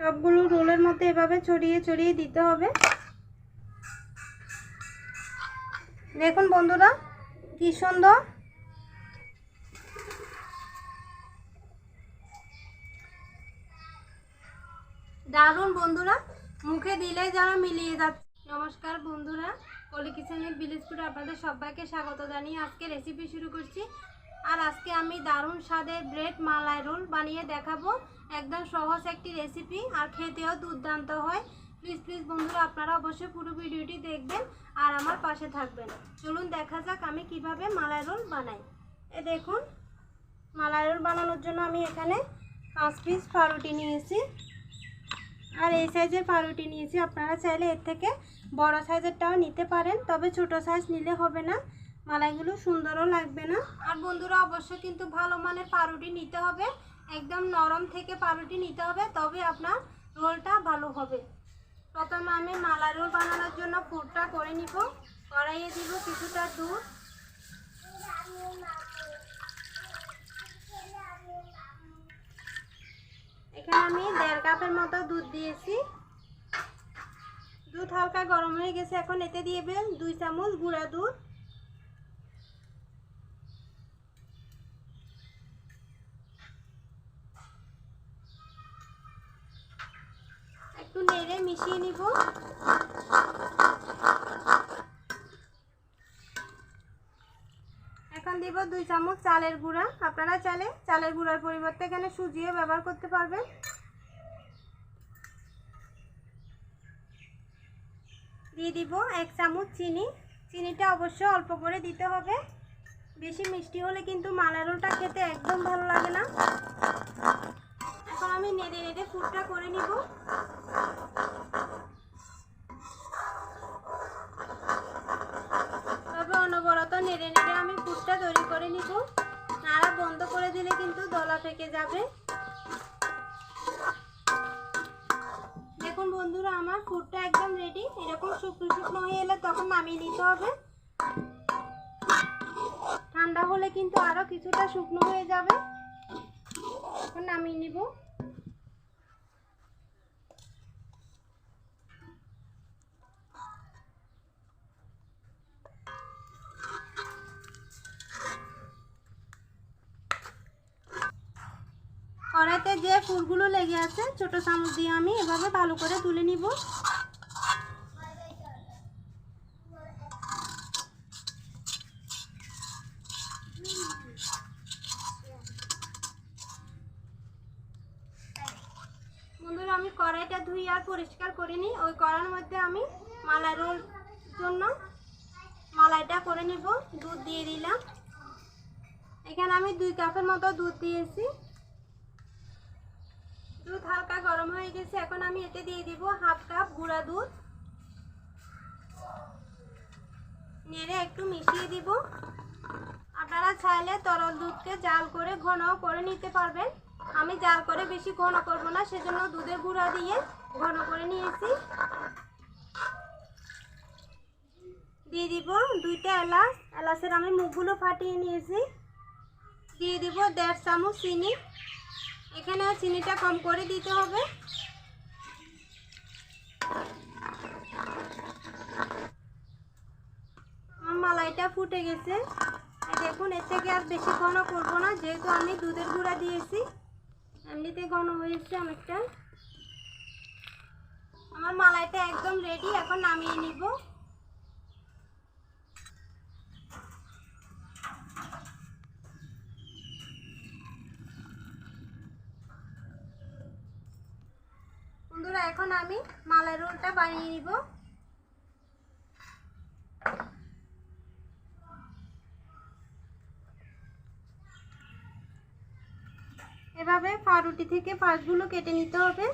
সবগুলো রোলের মধ্যে এভাবে ছড়িয়ে ছড়িয়ে দিতে হবে। দেখুন বন্ধুরা, কি সুন্দর। দারুণ বন্ধুরা, মুখে দিলে যেন মিলিয়ে যাচ্ছে। নমস্কার বন্ধুরা, কলি কিচেনের বিলেজপুরে আপনাদের সবাইকে স্বাগত জানিয়ে আজকে রেসিপি শুরু করছি। আর আজকে আমি দারুণ স্বাদের ব্রেড মালাই রোল বানিয়ে দেখাবো। একদম সহজ একটি রেসিপি আর খেতেও দুর্দান্ত হয়। প্লিজ প্লিজ বন্ধুরা, আপনারা অবশ্যই পুরো ভিডিওটি দেখবেন আর আমার পাশে থাকবেন। চলুন দেখা যাক আমি কীভাবে মালাই রোল বানাই। এ দেখুন, মালাই রোল বানানোর জন্য আমি এখানে পাঁচ পিস পাউরুটি নিয়েছি। আর এই সাইজের পাউরুটি নিয়েছি। আপনারা চাইলে এর থেকে বড় সাইজেরটাও নিতে পারেন, তবে ছোট সাইজ নিলে হবে না। মালাইগুলো সুন্দরও লাগবে না। আর বন্ধুরা, অবশ্যই কিন্তু ভালো মানের পাউরুটি নিতে হবে। একদম নরম থেকে পাউরুটি নিতে হবে, তবে আপনার রোলটা ভালো হবে। প্রথমে আমি মালাই রোল বানানোর জন্য পুরটা করে নিব। কড়াইয়ে দিব কিছুটা দুধ। এখানে আমি দেড় কাপের মতো দুধ দিয়েছি। দুধ হালকা গরম হয়ে গেছে, এখন এতে দিয়ে দেবেন দুই চামচ গুঁড়া দুধ। একটু নেড়ে মিশিয়ে নিব। এখন দিব দুই চামচ চালের গুঁড়া। আপনারা চালে চালের গুঁড়ার পরিবর্তে এখানে সুজিও ব্যবহার করতে পারবেন। দিয়ে দিব এক চামচ চিনি। চিনিটা অবশ্যই অল্প করে দিতে হবে। বেশি মিষ্টি হলে কিন্তু মালারোলটা খেতে একদম ভালো লাগে না। এখন আমি নেড়ে নেড়ে ফুটটা করে নিব। তবে অনবরত নেড়ে নেড়ে আমি ফুটটা তৈরি করে নিব। নাড়া বন্ধ করে দিলে কিন্তু দলা পেকে যাবে। দেখুন বন্ধুরা, আমার ফুডটা একদম রেডি এরকম শুকনো শুকনো হয়ে এলে তখন নামিয়ে নিতে হবে। ঠান্ডা হলে কিন্তু আরও কিছুটা শুকনো হয়ে যাবে। এখন নামিয়ে নিব। কড়াইতে যে ফুলগুলো লেগে আছে, ছোট চামচ দিয়ে আমি এভাবে ভালো করে তুলে নিব। বন্ধুরা, আমি কড়াইটা ধুই আর পরিষ্কার করে নিই। ওই কড়াইয়ের মধ্যে আমি মালাই রোল জন্য মালাইটা করে নিব। দুধ দিয়ে দিলাম। এখানে আমি দুই কাপের মতো দুধ দিয়েছি। দুধ হালকা গরম হয়ে গেছে, এখন আমি এতে দিয়ে দিব হাফ কাপ গুঁড়া দুধ। নেড়ে একটু মিশিয়ে দিব। আপনারা চাইলে তরল দুধকে জাল করে ঘন করে নিতে পারবেন। আমি জাল করে বেশি ঘন করব না, সেজন্য দুধের গুঁড়া দিয়ে ঘন করে নিয়েছি। দিয়ে দিব দুইটা এলাচ। এলাচের আমি মুখগুলো ফাটিয়ে নিয়েছি। দিয়ে দিব দেড় চামচ চিনি। এখানে চিনিটা কম করে দিতে হবে। মালাইটা ফুটে গেছে। দেখুন, এর থেকে আর বেশি ঘন করব না, যেহেতু আমি দুধের গুঁড়া দিয়েছি। এমনিতে ঘন হয়েছে অনেকটা। আমার মালাইটা একদম রেডি এখন নামিয়ে নিব বন্ধুরা এখন আমি মালাই রোলটা বানিয়ে নিব। এভাবে পাউরুটি থেকে পাশগুলো কেটে নিতে হবে।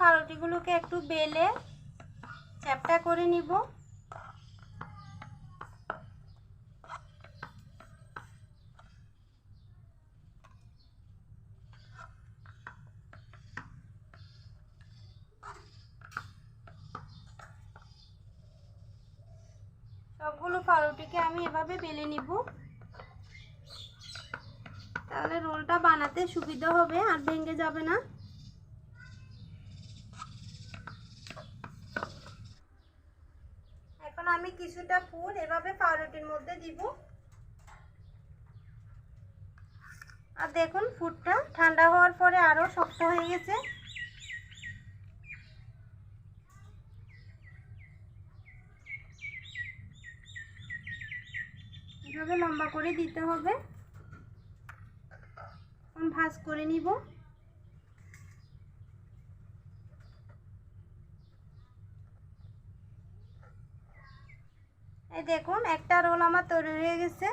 পাউরুটিগুলোকে একটু বেলে চ্যাপটা করে নিব। সবগুলো পাউরুটিকে আমি এভাবে বেলে নিব। তাহলে রোলটা বানাতে সুবিধা হবে, আর ভেঙে যাবে না। আমি কিছুটা ফুল এভাবে পাউরুটির মধ্যে দিব। আর দেখুন ফুডটা ঠান্ডা হওয়ার পরে আরও শক্ত হয়ে গেছে। এভাবে লম্বা করে দিতে হবে। ভাজ করে নিব। এই দেখুন, একটা রোল আমার তৈরি হয়ে গেছে।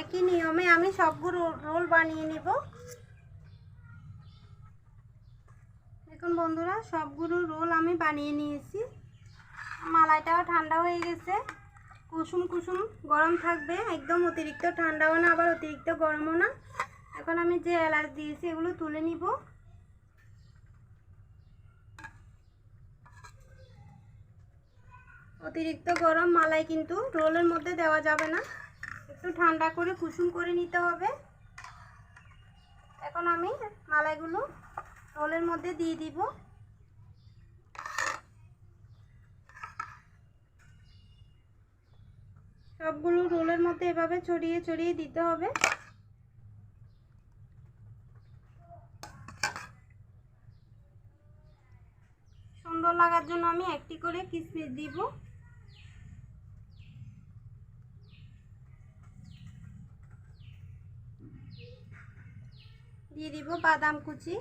একই নিয়মে আমি সবগুলো রোল বানিয়ে নিব। দেখুন বন্ধুরা, সবগুলো রোল আমি বানিয়ে নিয়েছি। মালাইটাও ঠান্ডা হয়ে গেছে। কুসুম কুসুম গরম থাকবে, একদম অতিরিক্ত ঠান্ডাও না, আবার অতিরিক্ত গরমও না। এখন আমি যে এলাচ দিয়েছি, এগুলো তুলে নিব। অতিরিক্ত গরম মালাই কিন্তু রোলের মধ্যে দেওয়া যাবে না। একটু ঠান্ডা করে কুসুম করে নিতে হবে। এখন আমি মালাইগুলো রোলের মধ্যে দিয়ে দিব। সবগুলো রোলের মধ্যে এভাবে ছড়িয়ে ছড়িয়ে দিতে হবে। সুন্দর লাগার জন্য আমি একটি করে কিসমিস দিব। দিয়ে দিব বাদাম কুচি।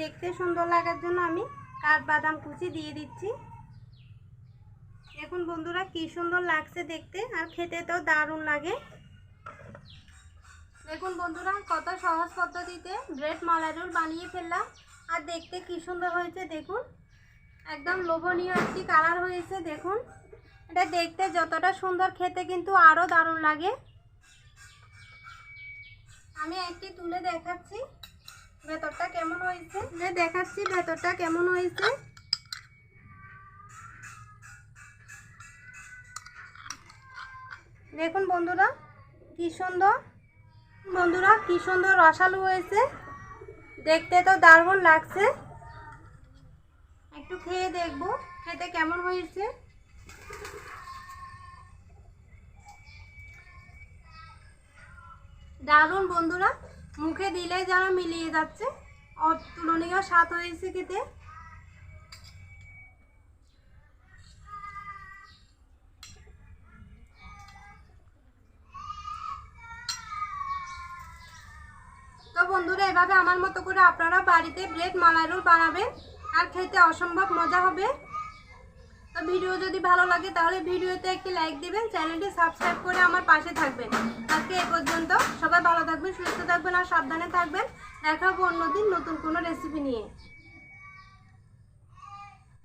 দেখতে সুন্দর লাগার জন্য আমি কাঠ বাদাম কুচি দিয়ে দিচ্ছি। দেখুন বন্ধুরা কি সুন্দর লাগছে দেখতে আর খেতে তো দারুণ লাগে। দেখুন বন্ধুরা কত সহজ পদ্ধতিতে ব্রেড মালাই রোল বানিয়ে ফেললাম। আর দেখতে কি সুন্দর হয়েছে দেখুন। একদম লোভনীয় একটি কালার হয়েছে দেখুন। এটা দেখতে যতটা সুন্দর খেতে কিন্তু আরও দারুণ লাগে। আমি একটি তুলে দেখাচ্ছি। ভেতরটা কেমন হয়েছে? যে দেখাচ্ছি ভেতরটা কেমন হয়েছে? দেখুন বন্ধুরা কি সুন্দর। বন্ধুরা কি সুন্দর রসালো হয়েছে। দেখতে তো দারুণ লাগছে। একটু খেয়ে দেখব খেতে কেমন হয়েছে? দারুণ বন্ধুরা, মুখে দিলে যেন মিলিয়ে যাচ্ছে। অতুলনীয় স্বাদ হয়েছে খেতে। তো বন্ধুরা, এভাবে আমার মতো করে আপনারা বাড়িতে ব্রেড মালাই রোল বানাবেন। আর খেতে অসম্ভব মজা হবে। ভিডিও যদি ভালো লাগে, তাহলে ভিডিওতে একটি লাইক দিবেন, চ্যানেলটি সাবস্ক্রাইব করে আমার পাশে থাকবেন। আজকে এ পর্যন্ত, সবাই ভালো থাকবেন, সুস্থ থাকবেন আর সাবধানে থাকবেন। দেখা হব অন্যদিন নতুন কোনো রেসিপি নিয়ে।